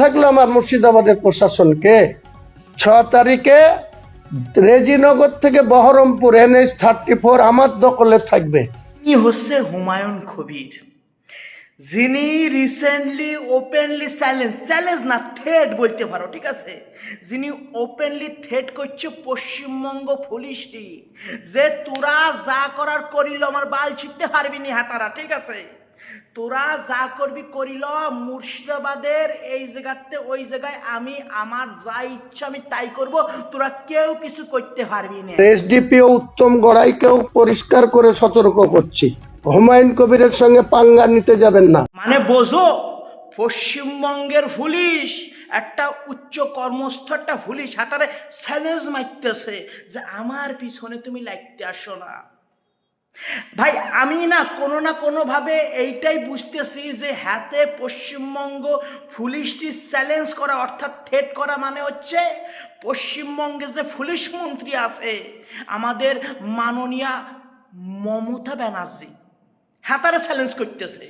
থাকল আমার মুর্শিদাবাদের প্রশাসনকে। ছ তারিখে রেজিনগর থেকে বহরমপুর এনএইচ থার্টি ফোর আমার দখলে থাকবে। ইনি হচ্ছে হুমায়ুন কবির। যিনি রিসেন্টলি ওপেনলি চ্যালেঞ্জ চ্যালেঞ্জ না থ্রেট বলতে পারো, ঠিক আছে? যিনি ওপেনলি থ্রেট করছে পশ্চিমবঙ্গ পুলিশটি, যে তোরা যা করার করিল আমার বাল ছিটতে পারবি নি হাতারা, ঠিক আছে? তোরা যা করবি করিল মুর্শিদাবাদের এই জায়গাতে ওই জায়গায় আমি আমার যা ইচ্ছা আমি তাই করব তোরা কেউ কিছু করতে পারবি না। এসডিপিও উত্তম গড়াইকেও পরিষ্কার করে সতর্ক করছি। হুমায়ুন কবিরের সঙ্গে পাঙ্গা নিতে যাবেন না। মানে বোঝো পশ্চিমবঙ্গের পুলিশ একটা উচ্চ কর্মস্থ একটা পুলিশ হাতারে চ্যালেঞ্জ মারতেছে যে আমার পিছনে তুমি লাগতে আসো না। ভাই, আমি না কোনো না কোনোভাবে এইটাই বুঝতেছি যে হাতে পশ্চিমবঙ্গ পুলিশটি চ্যালেঞ্জ করা, অর্থাৎ থ্রেট করা মানে হচ্ছে পশ্চিমবঙ্গে যে পুলিশ মন্ত্রী আছে, আমাদের মাননীয়া মমতা ব্যানার্জি। হাতারে চ্যালেঞ্জ করতেছে।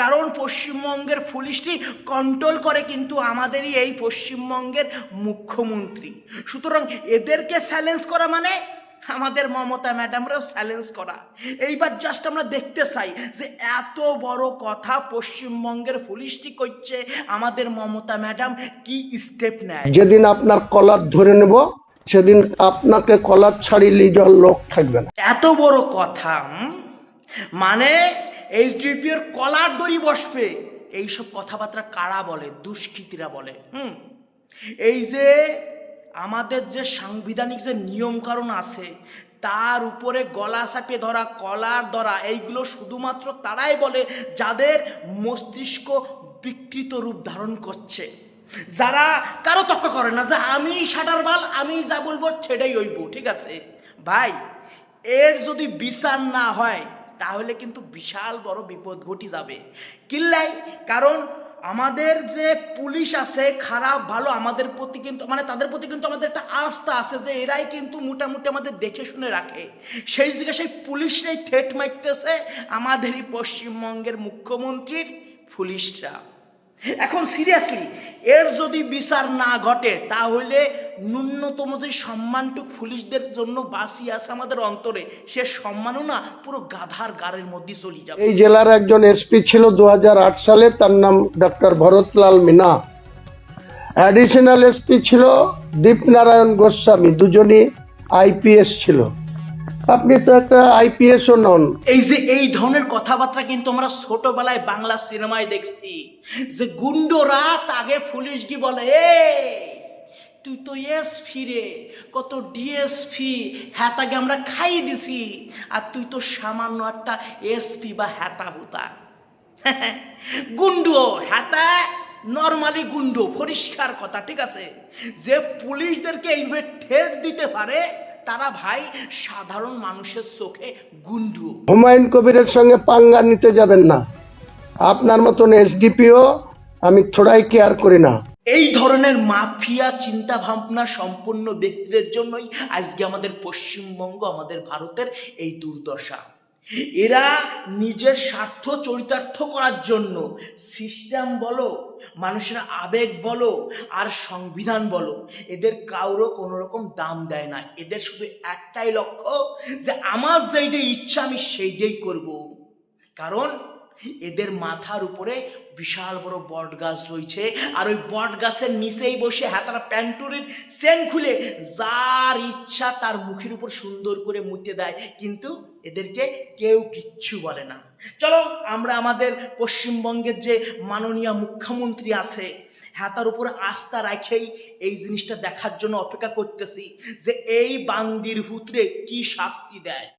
কারণ পশ্চিমবঙ্গের পুলিশটি কন্ট্রোল করে কিন্তু আমাদেরই এই পশ্চিমবঙ্গের মুখ্যমন্ত্রী। সুতরাং এদেরকে চ্যালেঞ্জ করা মানে আমাদের মমতা ম্যাডামরাও চ্যালেঞ্জ করা। এইবার জাস্ট আমরা দেখতে চাই যে এত বড় কথা পশ্চিমবঙ্গের পুলিশটি করছে আমাদের মমতা ম্যাডাম কি স্টেপ নেয়? যেদিন আপনার কলার ধরে নেব সেদিন আপনাকে কলার ছাড়িয়ে যাওয়ার লোক থাকবে না। এত বড় কথা? মানে এইচডিপির কলার দড়ি বসবে। এইসব কথাবার্তা কারা বলে? দুষ্কৃতীরা বলে হুম? এই যে আমাদের যে সাংবিধানিক যে নিয়মকানুন আছে, তার উপরে গলা চাপে ধরা, কলার ধরা, এইগুলো শুধুমাত্র তারাই বলে যাদের মস্তিষ্ক বিকৃত রূপ ধারণ করছে। যারা কারও তক্ক করে না যে আমি সাটার বাল, আমি যা বলব সেটাই হইব, ঠিক আছে? ভাই, এর যদি বিচার না হয় তাহলে কিন্তু বিশাল বড় বিপদ ঘটি যাবে। কিল্লাই, কারণ আমাদের যে পুলিশ আছে, খারাপ, ভালো, আমাদের প্রতি কিন্তু মানে তাদের প্রতি কিন্তু আমাদের একটা আস্থা আছে যে এরাই কিন্তু মোটামুটি আমাদের দেখে শুনে রাখে। সেই দিকে সেই পুলিশরাই থেট মারতেছে আমাদেরই পশ্চিমবঙ্গের মুখ্যমন্ত্রীর পুলিশরা। এখন সিরিয়াসলি এর যদি বিচার না ঘটে, তাহলে ন্যূনতম যে সম্মানটুক পুলিশদের জন্য বাসি আছে আমাদের অন্তরে, সে সম্মানও না পুরো গাধার গাড়ের মধ্যে চলে যাবে। এই জেলার একজন এসপি ছিল দু হাজার আট সালে, তার নাম doctor Bharatlal Meena. Additional SP ছিল দীপনারায়ণ গোস্বামী, দুজনই আইপিএস ছিল। আপনি তো একটা আইপিএসও নন। এই যে এই ধরনের কথাবার্তা কিন্তু আমরা ছোটবেলায় বাংলা সিনেমায় দেখছি। যে গুন্ডরা তাগে পুলিশ কি বলে তুই তো এসপি রে, কত ডিএসপি হ্যাতাকে আমরা খাই দিছি, আর তুই তো সামান্য একটা এসপি বা হ্যাতা হুতা গুন্ডু, হ্যাতা, নর্মালি গুন্ডু, পরিষ্কার কথা, ঠিক আছে? যে পুলিশদেরকে এইভাবে ঠেট দিতে পারে তারা ভাই সাধারণ মানুষের চোখে গুন্ডু। হুমায়ুন কবিরের সঙ্গে পাঙ্গা নিতে যাবেন না। আপনার মতন এসডিপিও আমি থোড়াই কেয়ার করি না। এই ধরনের মাফিয়া চিন্তা ভাবনা সম্পন্ন ব্যক্তিদের জন্যই আজকে আমাদের পশ্চিমবঙ্গ আমাদের ভারতের এই দুর্দশা। এরা নিজের স্বার্থ চরিতার্থ করার জন্য সিস্টেম বলো, মানুষের আবেগ বলো, আর সংবিধান বলো, এদের কারও কোনো রকম দাম দেয় না। এদের শুধু একটাই লক্ষ্য যে আমার যেইটা ইচ্ছা আমি সেইটাই করব। কারণ এদের মাথার উপরে বিশাল বড় বট গাছ রয়েছে। আর ওই বট গাছের নিচেই বসে হাতারা প্যান্টুরির সেন খুলে যার ইচ্ছা তার মুখের উপর সুন্দর করে মুতে দেয়। কিন্তু এদেরকে কেউ কিচ্ছু বলে না। চলো, আমরা আমাদের পশ্চিমবঙ্গের যে মাননীয় মুখ্যমন্ত্রী আছে হাতার উপর আস্থা রাখেই এই জিনিসটা দেখার জন্য অপেক্ষা করতেছি যে এই বান্দির ভূতরে কি শাস্তি দেয়।